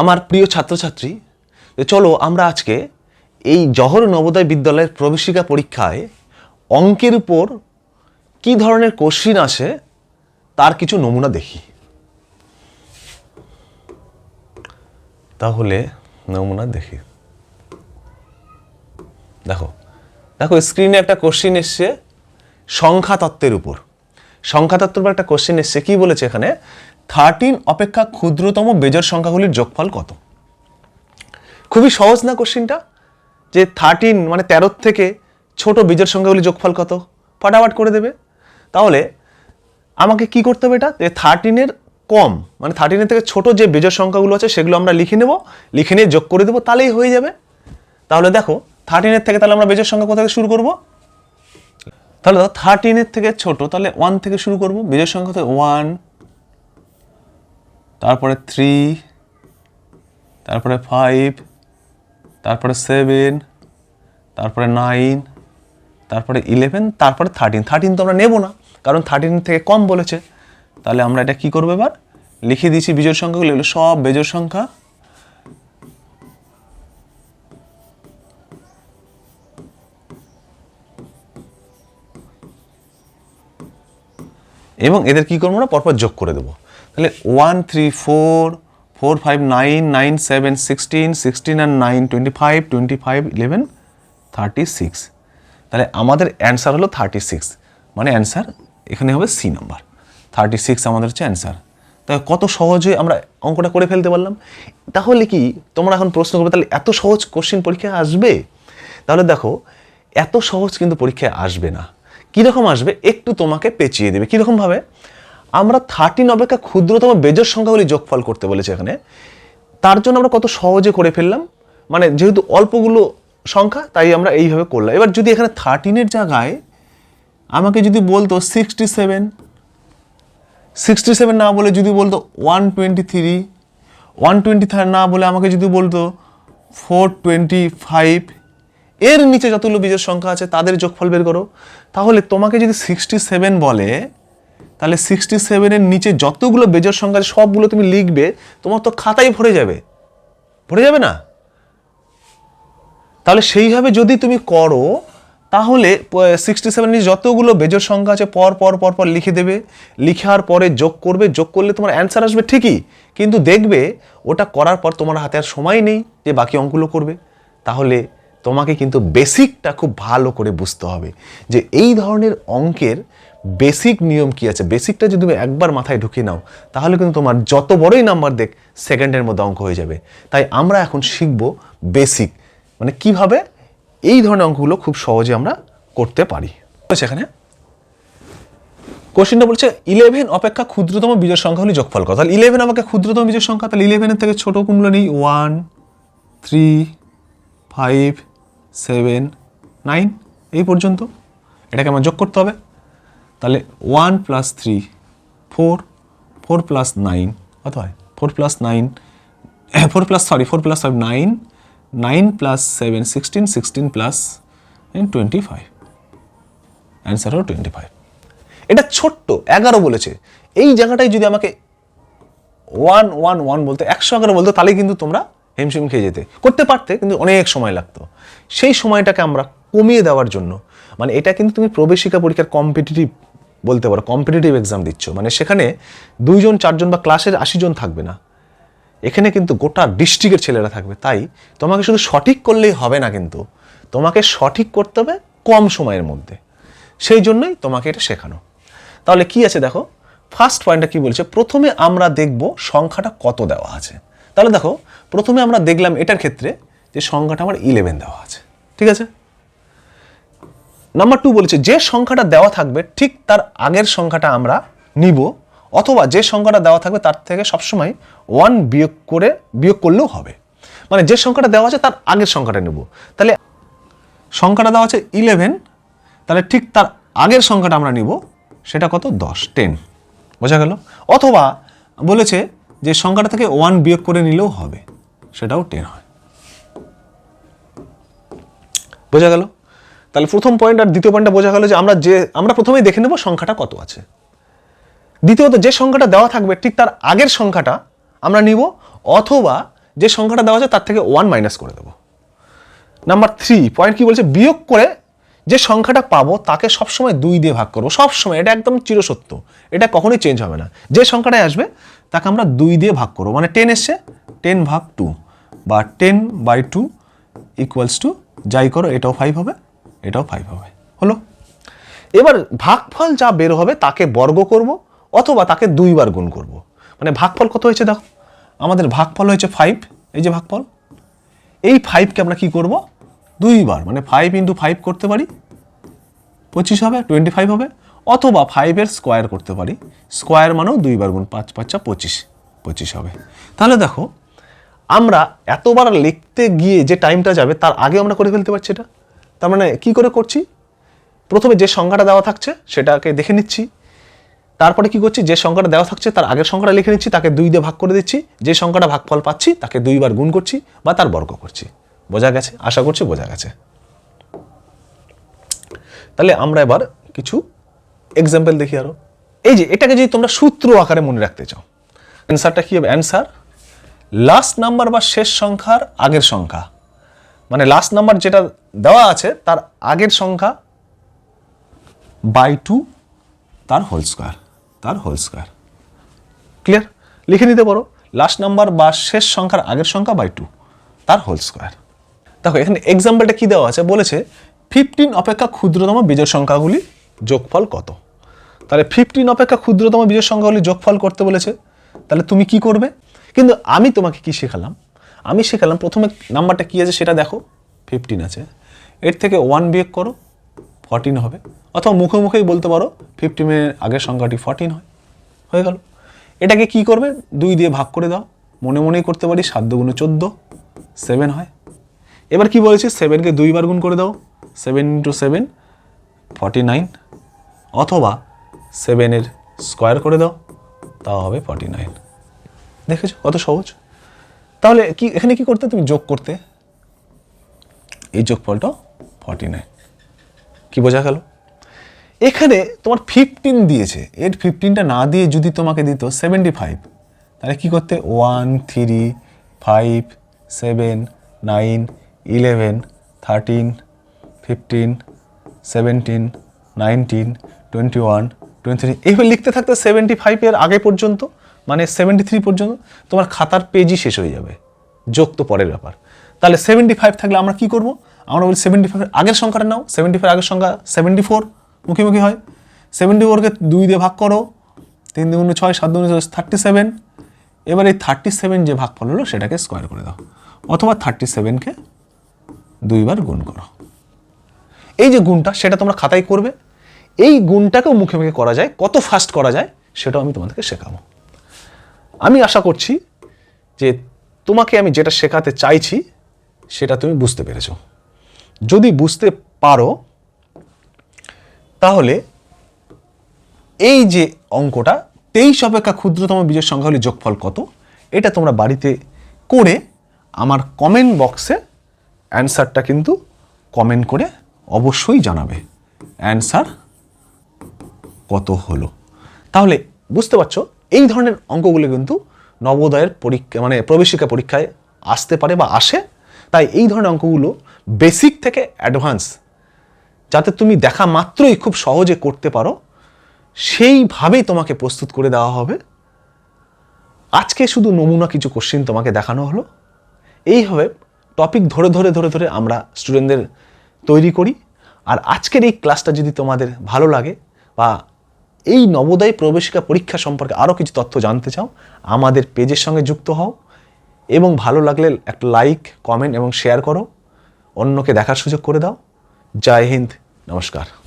আমার প্রিয় ছাত্রছাত্রী চলো আমরা আজকে এই জহর নবোদয় বিদ্যালয়ের প্রবেশিকা পরীক্ষায় অঙ্কের উপর কি ধরনের কোশ্চিন আসে তার কিছু নমুনা দেখি। তাহলে নমুনা দেখি। দেখো দেখো স্ক্রিনে একটা কোশ্চিন এসছে সংখ্যা তত্ত্বের উপর। সংখ্যা তত্ত্বের উপর একটা কোশ্চিন এসছে, কি বলেছে এখানে? থার্টিন অপেক্ষা ক্ষুদ্রতম বেজোড় সংখ্যাগুলির যোগফল কত? খুবই সহজ না কোশ্চিনটা যে থার্টিন মানে তেরোর থেকে ছোট বিজোড় সংখ্যাগুলির যোগফল কত? ফাটাফাট করে দেবে। তাহলে আমাকে কি করতে হবে এটা? যে থার্টিনের কম মানে থার্টিনের থেকে ছোট যে বেজোড় সংখ্যাগুলো আছে সেগুলো আমরা লিখে নেব। লিখে নিয়ে যোগ করে দেবো, তাহলেই হয়ে যাবে। তাহলে দেখো থার্টিনের থেকে তাহলে আমরা বেজোড় সংখ্যা কোথা থেকে শুরু করব? তাহলে দেখো থার্টিনের থেকে ছোট, তাহলে ওয়ান থেকে শুরু করব। বেজোড় সংখ্যা থেকে ওয়ান তারপরে থ্রি তারপরে ফাইভ তারপরে সেভেন তারপরে নাইন তারপরে ইলেভেন তারপরে থার্টিন থার্টিন তো আমরা নেব না, কারণ থার্টিন থেকে কম বলেছে। তাহলে আমরা এটা কি করব এবার? লিখে দিয়েছি বিজোড় সংখ্যাগুলো, এগুলো সব বেজোড় সংখ্যা। এবং এদের কি করব না পরপর যোগ করে দেবো। তাহলে one three four four five nine nine seven sixteen sixteen আর nine twenty five twenty five eleven thirty six তাহলে আমাদের অ্যান্সার হলো থার্টি সিক্স মানে অ্যান্সার এখানে হবে সি নাম্বার থার্টি সিক্স আমাদের হচ্ছে অ্যান্সার তাই কত সহজে আমরা অঙ্কটা করে ফেলতে পারলাম? তাহলে কি তোমরা এখন প্রশ্ন করবে, তাহলে এত সহজ কোশ্চিন পরীক্ষায় আসবে? তাহলে দেখো, এত সহজ কিন্তু পরীক্ষায় আসবে না। কীরকম আসবে? একটু তোমাকে পেঁচিয়ে দেবে। কীরকমভাবে আমরা থার্টিন অপেক্ষা ক্ষুদ্রতম বেজোর সংখ্যাগুলি যোগফল করতে বলেছে এখানে। তার জন্য আমরা কত সহজে করে ফেললাম? মানে যেহেতু অল্পগুলো সংখ্যা, তাই আমরা এইভাবে করলাম। এবার যদি এখানে থার্টিনের জায়গায় আমাকে যদি বলতো সিক্সটি সেভেন সিক্সটি সেভেন না বলে যদি বলতো one twenty three one twenty না বলে আমাকে যদি বলতো ফোর টোয়েন্টি ফাইভ এর নিচে যতগুলো বীজের সংখ্যা আছে তাদের যোগফল বের করো। তাহলে তোমাকে যদি সিক্সটি সেভেন বলে তাহলে সিক্সটি সেভেনের নিচে যতগুলো বেজোর সংখ্যা আছে, সবগুলো তুমি লিখবে, তোমার তো খাতাই ভরে যাবে। ভরে যাবে না? তাহলে সেইভাবে যদি তুমি করো, তাহলে সিক্সটি সেভেন নিচে যতগুলো বেজোর সংখ্যা আছে, পর পর পর পর লিখে দেবে। লিখার পরে যোগ করবে, যোগ করলে তোমার অ্যান্সার আসবে ঠিকই, কিন্তু দেখবে ওটা করার পর তোমার হাতে আর সময় নেই যে বাকি অঙ্কগুলো করবে। তাহলে তোমাকে কিন্তু বেসিকটা খুব ভালো করে বুঝতে হবে যে এই ধরনের অঙ্কের বেসিক নিয়ম কি আছে? বেসিকটা যদি তুমি একবার মাথায় ঢুকিয়ে নাও, তাহলে কিন্তু তোমার যত বড়ই নাম্বার দেখ, সেকেন্ডের মধ্যে অঙ্ক হয়ে যাবে। তাই আমরা এখন শিখব বেসিক। মানে কীভাবে? এই ধরনের অঙ্কগুলো খুব সহজে আমরা করতে পারি। সেখানে কোশ্চেনটা বলছে, ইলেভেন অপেক্ষা ক্ষুদ্রতম বীজের সংখ্যা হলে যোগফল কত? তাহলে ইলেভেন অপেক্ষা ক্ষুদ্রতম বীজের সংখ্যা, তাহলে ইলেভেনের থেকে ছোট কোনগুলো নেই। One, three, five, seven, nine, এই পর্যন্ত। এটাকে আমার যোগ করতে হবে। তাহলে one plus three four four plus nine কত হয়? Four plus nine four plus sorry four plus five nine nine plus seven sixteen sixteen plus twenty five answer হলো টোয়েন্টি ফাইভ এটা ছোট্ট, এগারো বলেছে। এই জায়গাটায় যদি আমাকে ওয়ান ওয়ান ওয়ান বলতে, একশো এগারো বলতো, তাহলে কিন্তু তোমরা হিমশিম খেয়ে যেতে। করতে পারতে, কিন্তু অনেক সময় লাগতো। সেই সময়টাকে আমরা কমিয়ে দেওয়ার জন্য। মানে এটা কিন্তু তুমি প্রবেশিকা পরীক্ষার কম্পিটিটিভ বলতে পারো কম্পিটিটিভ এক্সাম দিচ্ছ। মানে সেখানে দুইজন, চারজন বা ক্লাসের আশি জন থাকবে না। এখানে কিন্তু গোটা ডিস্ট্রিক্টের ছেলেরা থাকবে। তাই তোমাকে শুধু সঠিক করলেই হবে না কিন্তু। তোমাকে সঠিক করতে হবে কম সময়ের মধ্যে। সেই জন্যই তোমাকে এটা শেখানো। তাহলে কি আছে দেখো? ফার্স্ট পয়েন্টটা কি বলছে? প্রথমে আমরা দেখব সংখ্যাটা কত দেওয়া আছে। তাহলে দেখো, প্রথমে আমরা দেখলাম এটার ক্ষেত্রে যে সংখ্যাটা আমার ইলেভেন দেওয়া আছে। ঠিক আছে? নাম্বার টু বলেছে, যে সংখ্যাটা দেওয়া থাকবে, ঠিক তার আগের সংখ্যাটা আমরা নিব, অথবা যে সংখ্যাটা দেওয়া থাকবে তার থেকে সবসময় ওয়ান বিয়োগ করে, বিয়োগ করলেও হবে। মানে যে সংখ্যাটা দেওয়া আছে তার আগের সংখ্যাটা নেব। তাহলে সংখ্যাটা দেওয়া আছে ইলেভেন তাহলে ঠিক তার আগের সংখ্যাটা আমরা নিব, সেটা কত? দশ টেন বোঝা গেল? অথবা বলেছে যে সংখ্যাটা থেকে ওয়ান বিয়োগ করে নিলেও হবে, সেটাও টেন হয়। বোঝা গেল? তাহলে প্রথম পয়েন্ট আর দ্বিতীয় পয়েন্টটা বোঝা গেল যে আমরা যে, আমরা প্রথমেই দেখে নেব সংখ্যাটা কত আছে। দ্বিতীয়ত যে সংখ্যাটা দেওয়া থাকবে, ঠিক তার আগের সংখ্যাটা আমরা নিব, অথবা যে সংখ্যাটা দেওয়া আছে তার থেকে ওয়ান মাইনাস করে দেবো। নাম্বার থ্রি পয়েন্ট কি বলছে? বিয়োগ করে যে সংখ্যাটা পাবো, তাকে সবসময় দুই দিয়ে ভাগ করব। সবসময়, এটা একদম চিরসত্য। এটা কখনোই চেঞ্জ হবে না। যে সংখ্যাটাই আসবে, তাকে আমরা দুই দিয়ে ভাগ করব। মানে টেন এসছে টেন ভাগ টু বা ten by two equals two যাই করো, এটাও ফাইভ হবে। এটাও ফাইভ হবে। হলো? এবার ভাগফল যা বের হবে তাকে বর্গ করব অথবা তাকে দুইবার গুণ করব। মানে ভাগফল কত হয়েছে দেখো? আমাদের ভাগফল হয়েছে ফাইভ এই যে ভাগফল, এই ফাইভকে আমরা কি করব? দুইবার মানে ফাইভ ইন্টু ফাইভ করতে পারি। পঁচিশ হবে টোয়েন্টি ফাইভ হবে, অথবা ফাইভের স্কোয়ার করতে পারি। স্কোয়ার মানেও দুইবার গুণ পাঁচ পাঁচটা পঁচিশ। পঁচিশ হবে। তাহলে দেখো, আমরা এতবার লিখতে গিয়ে যে টাইমটা যাবে, তার আগে আমরা করে ফেলতে পারছি এটা। তার মানে কী করে করছি? প্রথমে যে সংখ্যাটা দেওয়া থাকছে সেটাকে দেখে নিচ্ছি। তারপরে কি করছি? যে সংখ্যাটা দেওয়া থাকছে তার আগের সংখ্যাটা লিখে নিচ্ছি, তাকে দুই দিয়ে ভাগ করে দিচ্ছি। যে সংখ্যাটা ভাগফল পাচ্ছি, তাকে দুইবার গুণ করছি বা তার বর্গ করছি। বোঝা গেছে? আশা করছি বোঝা গেছে। তাহলে আমরা এবার কিছু এক্সাম্পল দেখি আরও। এই যে, এটাকে যদি তোমরা সূত্র আকারে মনে রাখতে চাও অ্যান্সারটা কি হবে? অ্যান্সার লাস্ট নাম্বার বা শেষ সংখ্যার আগের সংখ্যা। মানে লাস্ট নাম্বার যেটা দেওয়া আছে, তার আগের সংখ্যা বাই টু তার হোল স্কোয়ার তার হোল স্কোয়ার ক্লিয়ার লিখে নিতে পারো। লাস্ট নাম্বার বা শেষ সংখ্যার আগের সংখ্যা বাই টু তার হোল স্কোয়ার দেখো, এখানে এক্সাম্পলটা কি দেওয়া আছে? বলেছে ফিফটিন অপেক্ষা ক্ষুদ্রতম বীজের সংখ্যাগুলি যোগফল কত? তাহলে ফিফটিন অপেক্ষা ক্ষুদ্রতম বীজের সংখ্যাগুলি যোগফল করতে বলেছে। তাহলে তুমি কি করবে? কিন্তু আমি তোমাকে কি শেখালাম? আমি শেখালাম, প্রথমে নাম্বারটা কী আছে সেটা দেখো ফিফটিন আছে। এর থেকে ওয়ান বিয়োগ করো ফর্টিন হবে। অথবা মুখে মুখেই বলতে পারো ফিফটিনের আগের সংখ্যাটি ফর্টিন হয়। হয়ে গেল। এটাকে কি করবে? দুই দিয়ে ভাগ করে দাও। মনে মনেই করতে পারি সাত দুগুণে চোদ্দ সেভেন হয়। এবার কি বলেছি? সেভেনকে দুইবার গুণ করে দাও। Seven into seven forty nine অথবা সেভেনের স্কোয়ার করে দাও। তাও হবে ফর্টি নাইন দেখেছ কত সহজ? তাহলে কি, এখানে কি করতে, তুমি যোগ করতে? এই যোগফলটা ফর্টি নাইন কি বোঝা গেল? এখানে তোমার ফিফটিন দিয়েছে। এর ফিফটিনটা না দিয়ে যদি তোমাকে দিত সেভেন্টি ফাইভ তাহলে কী করতে? One three five seven nine eleven thirteen fifteen seventeen nineteen twenty one twenty three এইভাবে লিখতে থাকতে সেভেন্টি ফাইভের আগে পর্যন্ত মানে সেভেন্টি থ্রি পর্যন্ত তোমার খাতার পেজই শেষ হয়ে যাবে। যোগ তো পরের ব্যাপার। তাহলে সেভেন্টি ফাইভ থাকলে আমরা কি করব? আমরা বলি সেভেন্টি ফাইভের আগের সংখ্যাটা নাও। সেভেন্টি ফাইভ আগের সংখ্যা সেভেন্টি ফোর মুখোমুখি হয়। সেভেন্টি ফোরকে দুই দিয়ে ভাগ করো। তিন দুগুণে ছয়, সাত দুগুণে থার্টি সেভেন এবার এই থার্টি সেভেন যে ভাগ ভাগফল হলো, সেটাকে স্কোয়ার করে দাও। অথবা থার্টি সেভেনকে দুইবার গুণ করো। এই যে গুণটা, সেটা তোমরা খাতায় করবে। এই গুণটাকেও মুখে মুখে করা যায়। কত ফাস্ট করা যায়, সেটাও আমি তোমাদেরকে শেখাবো। আমি আশা করছি যে তোমাকে আমি যেটা শেখাতে চাইছি, সেটা তুমি বুঝতে পেরেছ। যদি বুঝতে পারো, তাহলে এই যে অঙ্কটা, তেইশ অপেক্ষা ক্ষুদ্রতম বীজের সংখ্যা হলে যোগফল কত, এটা তোমরা বাড়িতে করে আমার কমেন্ট বক্সে অ্যান্সারটা কিন্তু কমেন্ট করে অবশ্যই জানাবে। অ্যান্সার কত হলো? তাহলে বুঝতে পারছ এই ধরনের অঙ্কগুলো কিন্তু নবোদয়ের পরীক্ষা মানে প্রবেশিকা পরীক্ষায় আসতে পারে বা আসে। তাই এই ধরনের অঙ্কগুলো বেসিক থেকে অ্যাডভান্স যাতে তুমি দেখা মাত্রই খুব সহজে করতে পারো, সেইভাবেই তোমাকে প্রস্তুত করে দেওয়া হবে। আজকে শুধু নমুনা কিছু কোশ্চেন তোমাকে দেখানো হলো। এইভাবে টপিক ধরে ধরে ধরে ধরে আমরা স্টুডেন্টদের তৈরি করি। আর আজকের এই ক্লাসটা যদি তোমাদের ভালো লাগে বা এই নবোদয় প্রবেশিকা পরীক্ষা সম্পর্কে আরও কিছু তথ্য জানতে চাও, আমাদের পেজের সঙ্গে যুক্ত হও এবং ভালো লাগলে একটা লাইক কমেন্ট এবং শেয়ার করো। অন্যকে দেখার সুযোগ করে দাও। জয় হিন্দ, নমস্কার।